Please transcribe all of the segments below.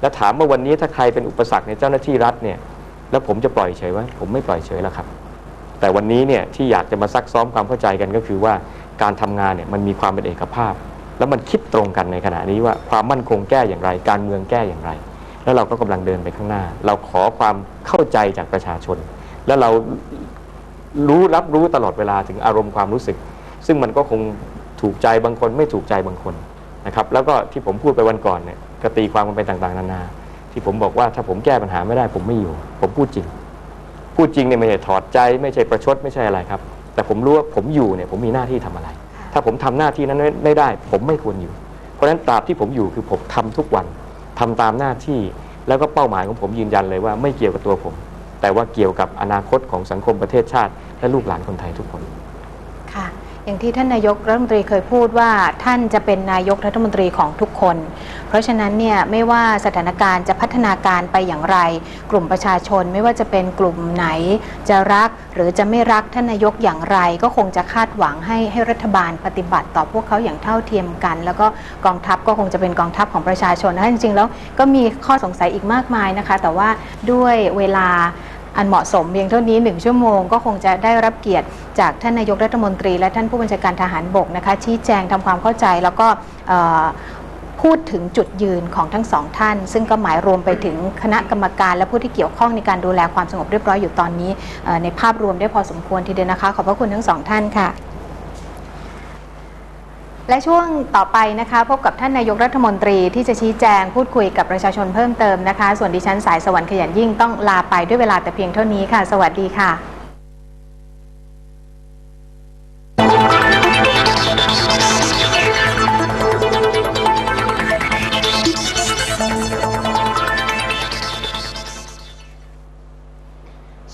แล้วถามว่าวันนี้ถ้าใครเป็นอุปสรรคในเจ้าหน้าที่รัฐเนี่ยแล้วผมจะปล่อยเฉยไหมผมไม่ปล่อยเฉยแล้วครับ แต่วันนี้เนี่ยที่อยากจะมาซักซ้อมความเข้าใจกันก็คือว่าการทำงานเนี่ยมันมีความเป็นเอกภาพ แล้วมันคิดตรงกันในขณะนี้ว่าความมั่นคงแก้อย่างไร การเมืองแก้อย่างไร แล้วเราก็กำลังเดินไปข้างหน้า เราขอความเข้าใจจากประชาชน แล้วเรารู้รับรู้ตลอดเวลาถึงอารมณ์ความรู้สึก ซึ่งมันก็คงถูกใจบางคนไม่ถูกใจบางคน นะครับแล้วก็ที่ผมพูดไปวันก่อนเนี่ยก็ตีความกันไปต่างๆ นานา ที่ผมบอกว่าถ้าผมแก้ปัญหาไม่ได้ ผมไม่อยู่ ผมพูดจริง พูดจริงเนี่ยไม่ใช่ถอดใจ ไม่ใช่ประชดไม่ใช่อะไรครับ แต่ผมรู้ว่าผมอยู่เนี่ยผมมีหน้าที่ทำอะไร ถ้าผมทำหน้าที่นั้นไม่ไม่ได้ ผมไม่ควรอยู่ เพราะฉะนั้นตราบที่ผมอยู่คือผมทำทุกวันทำตามหน้าที่แล้วก็เป้าหมายของผมยืนยันเลยว่าไม่เกี่ยวกับตัวผม แต่ว่าเกี่ยวกับอนาคตของสังคมประเทศชาติ และลูกหลานคนไทยทุกคนค่ะ อย่างที่ท่านนายกรัฐมนตรีเคยพูดว่าท่านจะเป็นนายกรัฐมนตรีของทุกคน เพราะฉะนั้นเนี่ยไม่ว่าสถานการณ์จะพัฒนาการไปอย่างไร กลุ่มประชาชนไม่ว่าจะเป็นกลุ่มไหน จะรักหรือจะไม่รักท่านนายกอย่างไร ก็คงจะคาดหวังให้ให้รัฐบาลปฏิบัติต่อพวกเขาอย่างเท่าเทียมกัน แล้วก็กองทัพก็คงจะเป็นกองทัพของประชาชนนะจริงๆแล้วก็มีข้อสงสัยอีกมากมายนะคะ แต่ว่าด้วยเวลา อันเหมาะสมเพียงเท่านี้หนึ่งชั่วโมงก็คงจะได้รับเกียรติจากท่านนายกรัฐมนตรี และท่านผู้บัญชาการทหารบกนะคะ ชี้แจงทำความเข้าใจแล้วก็พูดถึงจุดยืนของทั้งสองท่าน ซึ่งก็หมายรวมไปถึงคณะกรรมการและผู้ที่เกี่ยวข้องในการดูแลความสงบเรียบร้อยอยู่ตอนนี้ในภาพรวมได้พอสมควรทีเดียวนะคะ ขอบพระคุณทั้งสองท่านค่ะ และช่วงต่อไปนะคะพบกับท่านนายกรัฐมนตรีที่จะชี้แจงพูดคุยกับประชาชนเพิ่มเติมนะคะ ส่วนดิฉันสายสวรรค์ขยันยิ่งต้องลาไปด้วยเวลาแต่เพียงเท่านี้ค่ะ สวัสดีค่ะ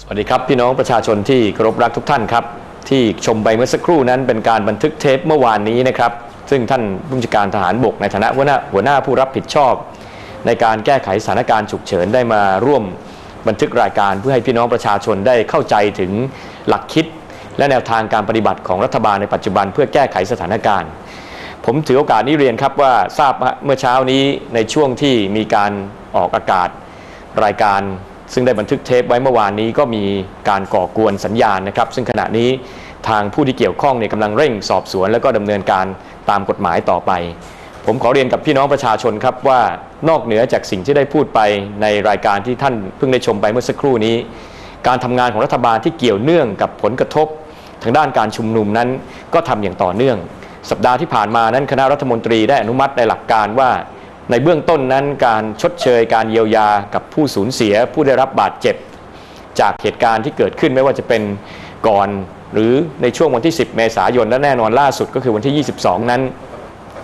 สวัสดีครับ พี่น้องประชาชนที่เคารพรักทุกท่านครับ ที่ชมไปเมื่อสักครู่นั้นเป็นการบันทึกเทปเมื่อวานนี้นะครับ ซึ่งท่านผู้บัญชาการทหารบกในฐานะหัวหน้าหัวหน้าผู้รับผิดชอบ ในการแก้ไขสถานการณ์ฉุกเฉินได้มาร่วมบันทึกรายการเพื่อให้พี่น้องประชาชนได้เข้าใจถึงหลักคิด และแนวทางการปฏิบัติของรัฐบาลในปัจจุบันเพื่อแก้ไขสถานการณ์ ผมถือโอกาสนี้เรียนครับว่าทราบเมื่อเช้านี้ในช่วงที่มีการออกอากาศรายการ ซึ่งได้บันทึกเทปไว้เมื่อวานนี้ก็มีการก่อกวนสัญญาณนะครับ ซึ่งขณะนี้ทางผู้ที่เกี่ยวข้องเนี่ยกำลังเร่งสอบสวน แล้วก็ดำเนินการตามกฎหมายต่อไป ผมขอเรียนกับพี่น้องประชาชนครับว่านอกเหนือจากสิ่งที่ได้พูดไปในรายการที่ท่านเพิ่งได้ชมไปเมื่อสักครู่นี้ การทำงานของรัฐบาลที่เกี่ยวเนื่องกับผลกระทบ ทางด้านการชุมนุมนั้นก็ทำอย่างต่อเนื่อง สัปดาห์ที่ผ่านมานั้นคณะรัฐมนตรีได้อนุมัติในหลักการว่า ในเบื้องต้นนั้นการชดเชยการเยียวยากับผู้สูญเสีย ผู้ได้รับบาดเจ็บ จากเหตุการณ์ที่เกิดขึ้นไม่ว่าจะเป็นก่อนหรือในช่วงวันที่ 10 เมษายนและแน่นอนล่าสุดก็คือวันที่ 22 นั้น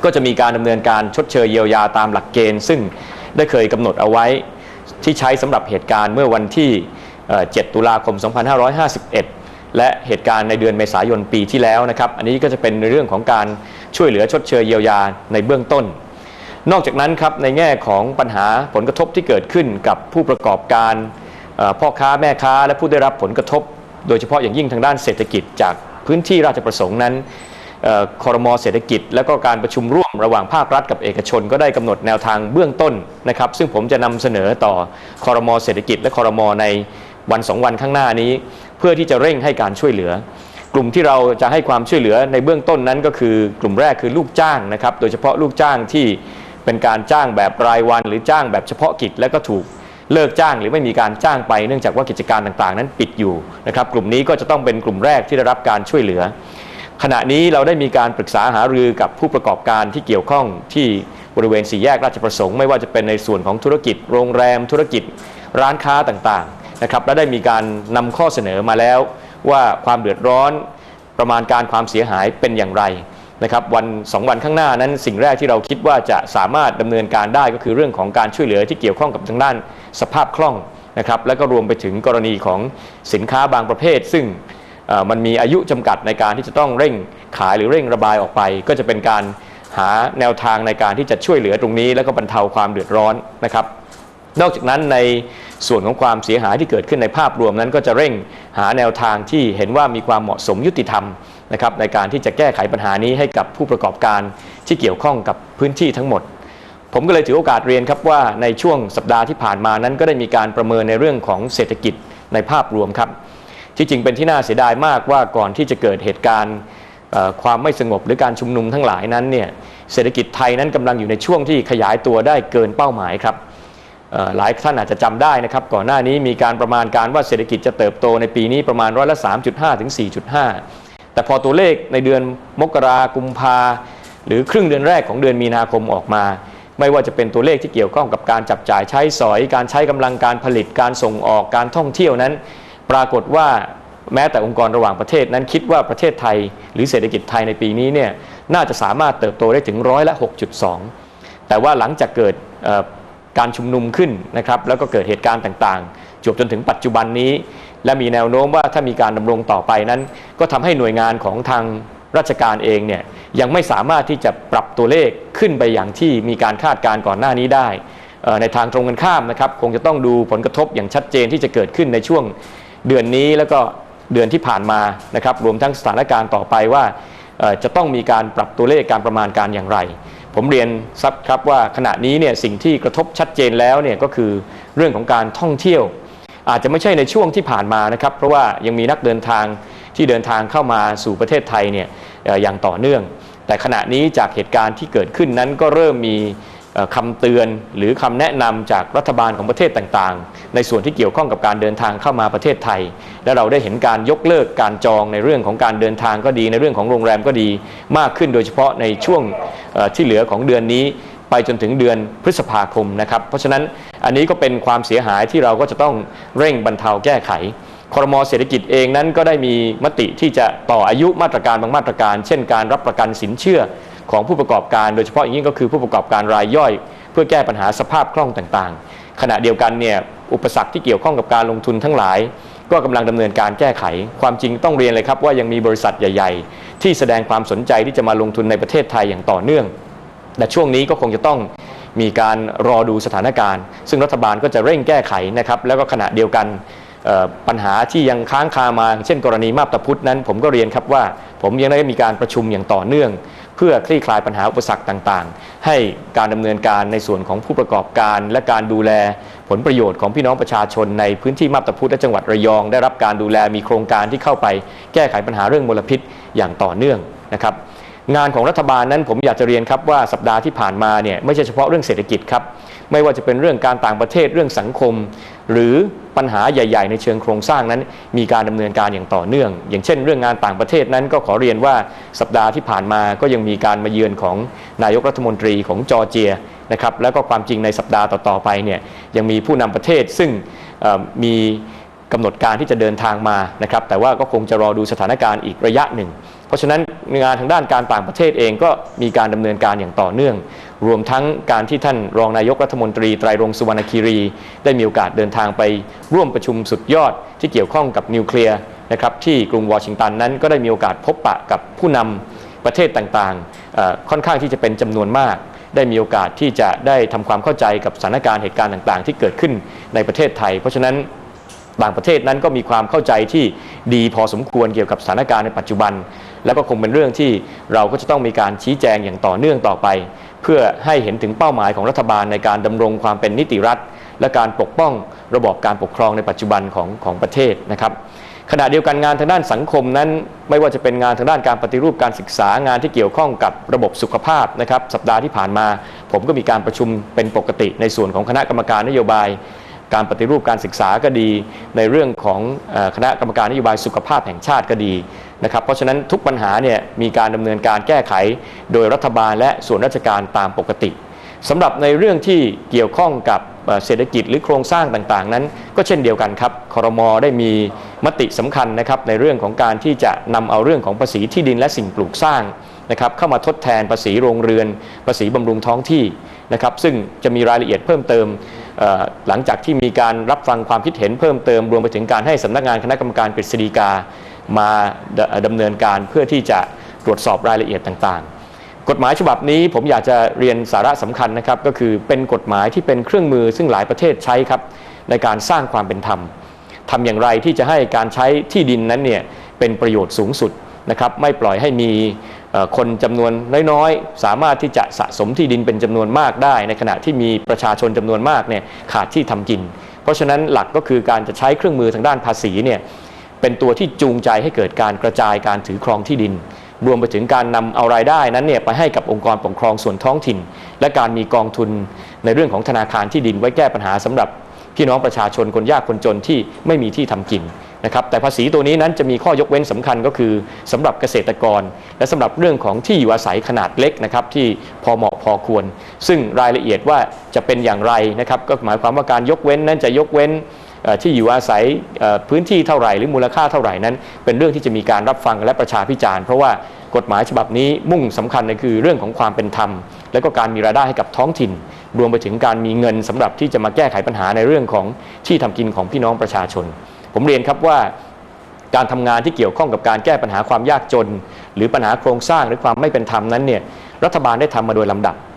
ก็จะมีการดำเนินการชดเชยเยียวยาตามหลักเกณฑ์ ซึ่งได้เคยกำหนดเอาไว้ ที่ใช้สำหรับเหตุการณ์เมื่อวันที่ 7 ตุลาคม 2551 และเหตุการณ์ในเดือนเมษายนปีที่แล้วนะครับ อันนี้ก็จะเป็นในเรื่องของการช่วยเหลือชดเชยเยียวยาในเบื้องต้น นอกจากนั้นครับในแง่ของปัญหาผลกระทบที่เกิดขึ้นกับผู้ประกอบการพ่อค้าแม่ค้าและผู้ได้รับผลกระทบ โดยเฉพาะอย่างยิ่งทางด้านเศรษฐกิจจากพื้นที่ราชประสงค์นั้นคอรมอเศรษฐกิจ และก็การประชุมร่วมระหว่างภาครัฐกับเอกชน ก็ได้กำหนดแนวทางเบื้องต้นนะครับซึ่งผมจะนำเสนอต่อคอรมอเศรษฐกิจ และคอรมอในวันสองวันข้างหน้านี้ เพื่อที่จะเร่งให้การช่วยเหลือ กลุ่มที่เราจะให้ความช่วยเหลือในเบื้องต้นนั้นก็คือกลุ่มแรกคือลูกจ้างนะครับโดยเฉพาะลูกจ้างที่ เป็นการจ้างแบบรายวัน หรือจ้างแบบเฉพาะกิจและก็ถูกเลิกจ้างหรือไม่มีการจ้างไปเนื่องจากว่ากิจการต่างๆ นั้นปิดอยู่นะครับกลุ่มนี้ก็จะต้องเป็นกลุ่มแรกที่ได้รับการช่วยเหลือ ขณะนี้เราได้มีการปรึกษาหารือกับผู้ประกอบการที่เกี่ยวข้องที่บริเวณสี่แยกราชประสงค์ไม่ว่าจะเป็นในส่วนของธุรกิจ โรงแรม ธุรกิจ ร้านค้าต่างๆนะครับและได้มีการนำข้อเสนอมาแล้วว่าความเดือดร้อนประมาณการความเสียหายเป็นอย่างไร นะครับวันสองวันข้างหน้านั้นสิ่งแรกที่เราคิดว่าจะสามารถดำเนินการได้ก็คือเรื่องของการช่วยเหลือที่เกี่ยวข้องกับทางด้านสภาพคล่องนะครับและก็รวมไปถึงกรณีของสินค้าบางประเภท ซึ่งมันมีอายุจำกัดในการที่จะต้องเร่งขายหรือเร่งระบายออกไป ก็จะเป็นการหาแนวทางในการที่จะช่วยเหลือตรงนี้ แล้วก็บรรเทาความเดือดร้อนนะครับนอกจากนั้นในส่วนของความเสียหายที่เกิดขึ้นในภาพรวมนั้น ก็จะเร่งหาแนวทางที่เห็นว่ามีความเหมาะสมยุติธรรม นะครับในการที่จะแก้ไขปัญหานี้ให้กับผู้ประกอบการที่เกี่ยวข้องกับพื้นที่ทั้งหมด ผมก็เลยถือโอกาสเรียนครับว่าในช่วงสัปดาห์ที่ผ่านมานั้นก็ได้มีการประเมินในเรื่องของเศรษฐกิจในภาพรวมครับที่จริงเป็นที่น่าเสียดายมากว่าก่อนที่จะเกิดเหตุการณ์ความไม่สงบหรือการชุมนุมทั้งหลายนั้นเนี่ยเศรษฐกิจไทยนั้นกำลังอยู่ในช่วงที่ขยายตัวได้เกินเป้าหมายครับหลายท่านอาจจะจำได้นะครับ ก่อนหน้านี้มีการประมาณการว่าเศรษฐกิจจะเติบโตในปีนี้ประมาณร้อยละ3.5ถึง4.5 แต่พอตัวเลขในเดือนมกรากุมภาหรือครึ่งเดือนแรกของเดือนมีนาคมออกมา ไม่ว่าจะเป็นตัวเลขที่เกี่ยวข้องกับการจับจ่ายใช้สอย การใช้กำลังการผลิตการส่งออกการท่องเที่ยวนั้น ปรากฏว่าแม้แต่องค์กรระหว่างประเทศนั้นคิดว่าประเทศไทย หรือเศรษฐกิจไทยในปีนี้เนี่ยน่าจะสามารถเติบโตได้ถึงร้อยละ 6.2 แต่ว่าหลังจากเกิดการชุมนุมขึ้นนะครับแล้วก็เกิดเหตุการณ์ต่างๆจบจนถึงปัจจุบันนี้ และมีแนวโน้มว่าถ้ามีการดำรงต่อไปนั้น ก็ทำให้หน่วยงานของทางราชการเองเนี่ยยังไม่สามารถที่จะปรับตัวเลขขึ้นไปอย่างที่มีการคาดการณ์ก่อนหน้านี้ได้ ในทางตรงกันข้ามนะครับ คงจะต้องดูผลกระทบอย่างชัดเจนที่จะเกิดขึ้นในช่วงเดือนนี้แล้วก็เดือนที่ผ่านมานะครับ รวมทั้งสถานการณ์ต่อไปว่าจะต้องมีการปรับตัวเลขการประมาณการอย่างไร ผมเรียนซับครับว่าขณะนี้เนี่ยสิ่งที่กระทบชัดเจนแล้วเนี่ยก็คือเรื่องของการท่องเที่ยว อาจจะไม่ใช่ในช่วงที่ผ่านมานะครับ เพราะว่ายังมีนักเดินทางที่เดินทางเข้ามาสู่ประเทศไทยเนี่ยอย่างต่อเนื่อง แต่ขณะนี้จากเหตุการณ์ที่เกิดขึ้นนั้นก็เริ่มมีเอ่อคำเตือนหรือคำแนะนำจากรัฐบาลของประเทศต่างๆ ในส่วนที่เกี่ยวข้องกับการเดินทางเข้ามาประเทศไทย และเราได้เห็นการยกเลิกการจองในเรื่องของการเดินทางก็ดี ในเรื่องของโรงแรมก็ดีมากขึ้นโดยเฉพาะในช่วงที่เหลือของเดือนนี้ ไปจนถึงเดือนพฤษภาคมนะครับ เพราะฉะนั้น อันนี้ก็เป็นความเสียหายที่เราก็จะต้องเร่งบรรเทาแก้ไขครมเศรษฐกิจเองนั้นก็ได้มีมติที่จะต่ออายุมาตรการบางมาตรการ เช่นการรับประกันสินเชื่อของผู้ประกอบการโดยเฉพาะอย่างยิ่งก็คือผู้ประกอบการรายย่อย เพื่อแก้ปัญหาสภาพคล่องต่างๆ ขณะเดียวกันเนี่ยอุปสรรคที่เกี่ยวข้องกับการลงทุนทั้งหลาย ก็กำลังดำเนินการแก้ไข ความจริงต้องเรียนเลยครับว่ายังมีบริษัทใหญ่ ๆ ที่แสดงความสนใจที่จะมาลงทุนในประเทศไทยอย่างต่อเนื่องแต่ช่วงนี้ก็คงจะต้อง มีการรอดูสถานการณ์ ซึ่งรัฐบาลก็จะเร่งแก้ไขนะครับแล้วก็ขณะเดียวกันปัญหาที่ยังค้างคามา เช่น กรณีมาบตาพุธนั้น ผมก็เรียนครับว่า ผมยังได้มีการประชุมอย่างต่อเนื่อง เพื่อคลี่คลายปัญหาอุปสรรคต่างๆ ให้การดำเนินการในส่วนของผู้ประกอบการ และการดูแลผลประโยชน์ของพี่น้องประชาชนในพื้นที่มาบตาพุธและจังหวัดระยอง ได้รับการดูแลมีโครงการที่เข้าไป แก้ไขปัญหาเรื่องมลพิษอย่างต่อเนื่องนะครับ งานของรัฐบาลนั้นผมอยากจะเรียนครับว่าสัปดาห์ที่ผ่านมาเนี่ยไม่ใช่เฉพาะเรื่องเศรษฐกิจครับไม่ว่าจะเป็นเรื่องการต่างประเทศเรื่องสังคม หรือปัญหาใหญ่ ๆ ในเชิงโครงสร้างนั้น มีการดำเนินการอย่างต่อเนื่อง อย่างเช่น เรื่องงานต่างประเทศนั้นก็ขอเรียนว่าสัปดาห์ที่ผ่านมาก็ยังมีการมาเยือนของนายกรัฐมนตรีของจอร์เจียนะครับแล้วก็ความจริงในสัปดาห์ต่อๆไปเนี่ยยังมีผู้นำประเทศซึ่งมี กำหนดการที่จะเดินทางมานะครับ แต่ว่าก็คงจะรอดูสถานการณ์อีกระยะหนึ่ง เพราะฉะนั้นงานทางด้านการต่างประเทศเองก็มีการดำเนินการอย่างต่อเนื่อง รวมทั้งการที่ท่านรองนายกรัฐมนตรีไตรรงสุวรรณคีรี ได้มีโอกาสเดินทางไปร่วมประชุมสุดยอดที่เกี่ยวข้องกับนิวเคลียร์นะครับที่กรุงวอชิงตันนั้นก็ได้มีโอกาสพบปะกับผู้นำประเทศต่างๆ ค่อนข้างที่จะเป็นจำนวนมาก ได้มีโอกาสที่จะได้ทำความเข้าใจกับสถานการณ์เหตุการณ์ต่างๆ ที่เกิดขึ้นในประเทศไทย เพราะฉะนั้น บางประเทศนั้นก็มีความเข้าใจที่ดีพอสมควรเกี่ยวกับสถานการณ์ในปัจจุบัน แล้วก็คงเป็นเรื่องที่เราก็จะต้องมีการชี้แจงอย่างต่อเนื่องต่อไป เพื่อให้เห็นถึงเป้าหมายของรัฐบาลในการดำรงความเป็นนิติรัฐ และการปกป้องระบอบการปกครองในปัจจุบันของของประเทศนะครับขณะเดียวกันงานทางด้านสังคมนั้น ไม่ว่าจะเป็นงานทางด้านการปฏิรูปการศึกษางานที่เกี่ยวข้องกับระบบสุขภาพนะครับสัปดาห์ที่ผ่านมา ผมก็มีการประชุมเป็นปกติในส่วนของคณะกรรมการนโยบาย การปฏิรูปการศึกษาก็ดี ในเรื่องของคณะกรรมการนโยบายสุขภาพแห่งชาติก็ดีนะครับ เพราะฉะนั้นทุกปัญหาเนี่ยมีการดำเนินการแก้ไข โดยรัฐบาลและส่วนราชการตามปกติสำหรับในเรื่องที่เกี่ยวข้องกับเศรษฐกิจหรือโครงสร้างต่างๆ นั้น ก็เช่นเดียวกันครับคอรมอได้มีมติสำคัญนะครับในเรื่องของการที่จะนำเอาเรื่องของภาษีที่ดินและสิ่งปลูกสร้างนะครับเข้ามาทดแทนภาษีโรงเรือน ภาษีบำรุงท้องที่นะครับซึ่งจะมีรายละเอียดเพิ่มเติม หลังจากที่มีการรับฟังความคิดเห็นเพิ่มเติมรวมไปถึงการให้สำนักงานคณะกรรมการกฤษฎีกามาดดำเนินการเพื่อที่จะตรวจสอบรายละเอียดต่างๆ กฎหมายฉบับนี้ผมอยากจะเรียนสาระสำคัญนะครับ ก็คือเป็นกฎหมายที่เป็นเครื่องมือซึ่งหลายประเทศใช้ครับ ในการสร้างความเป็นธรรมทำอย่างไรที่จะให้การใช้ที่ดินนั้นเนี่ยเป็นประโยชน์สูงสุดนะครับ ไม่ปล่อยให้มี คนจำนวนน้อยๆ สามารถที่จะสะสมที่ดินเป็นจำนวนมากได้ ในขณะที่มีประชาชนจำนวนมากเนี่ยขาดที่ทำกิน เพราะฉะนั้นหลักก็คือการจะใช้เครื่องมือทางด้านภาษีเนี่ยเป็นตัวที่จูงใจให้เกิดการกระจายการถือครองที่ดิน รวมไปถึงการนำเอารายได้นั้นเนี่ยไปให้กับองค์กรปกครองส่วนท้องถิ่น และการมีกองทุนในเรื่องของธนาคารที่ดินไว้แก้ปัญหาสำหรับพี่น้องประชาชนคนยากคนจนที่ไม่มีที่ทำกิน นะครับแต่ภาษีตัวนี้นั้นจะมีข้อยกเว้นสำคัญก็คือสำหรับเกษตรกร และสำหรับเรื่องของที่อยู่อาศัยขนาดเล็กนะครับที่พอเหมาะพอควร ซึ่งรายละเอียดว่าจะเป็นอย่างไรนะครับก็หมายความว่าการยกเว้นนั้นจะยกเว้นที่อยู่อาศัยพื้นที่เท่าไหร่หรือมูลค่าเท่าไหร่นั้น เป็นเรื่องที่จะมีการรับฟังและประชาพิจารณ์เพราะว่ากฎหมายฉบับนี้มุ่งสำคัญเลยคือเรื่องของความเป็นธรรม และก็การมีรายได้ให้กับท้องถิ่น รวมไปถึงการมีเงินสำหรับที่จะมาแก้ไขปัญหาในเรื่องของที่ทำกินของพี่น้องประชาชน ผมเรียนครับว่าการทำงานที่เกี่ยวข้องกับการแก้ปัญหาความยากจน หรือปัญหาโครงสร้างหรือความไม่เป็นธรรมนั้นเนี่ยรัฐบาลได้ทำมาโดยลำดับ